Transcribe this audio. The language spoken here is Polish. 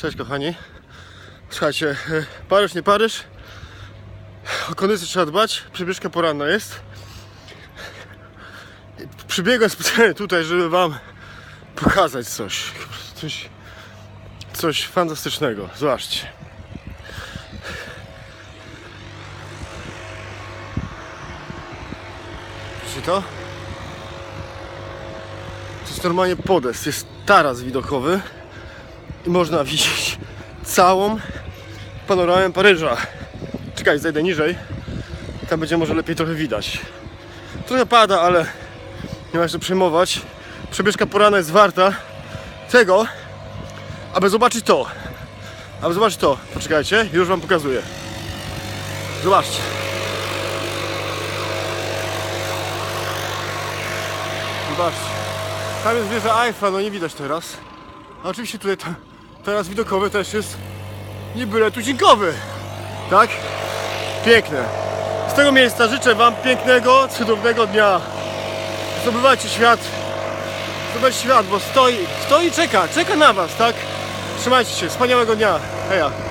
Cześć kochani. Słuchajcie, e, Paryż nie Paryż. O kondycję trzeba dbać. Przybieżka poranna jest. Przybiegłem specjalnie tutaj, żeby wam pokazać coś. Coś, coś fantastycznego. Zobaczcie. Widzicie to? To jest normalnie podest. Jest taras widokowy i można widzieć całą panoramę Paryża. Czekaj, zejdę niżej. Tam będzie może lepiej trochę widać. Trochę pada, ale nie ma się przejmować. Przebieżka poranna jest warta tego, aby zobaczyć to. Aby zobaczyć to. Poczekajcie, już wam pokazuję. Zobaczcie. Zobaczcie. Tam jest wieża Eiffla, no nie widać teraz. A oczywiście tutaj ta, teraz widokowy też jest nie byle tuzinkowy. Tak? Piękne. Z tego miejsca życzę Wam pięknego, cudownego dnia. Zdobywajcie świat. Zdobywajcie świat, bo stoi, stoi czeka, czeka na Was, tak? Trzymajcie się, wspaniałego dnia. Heja.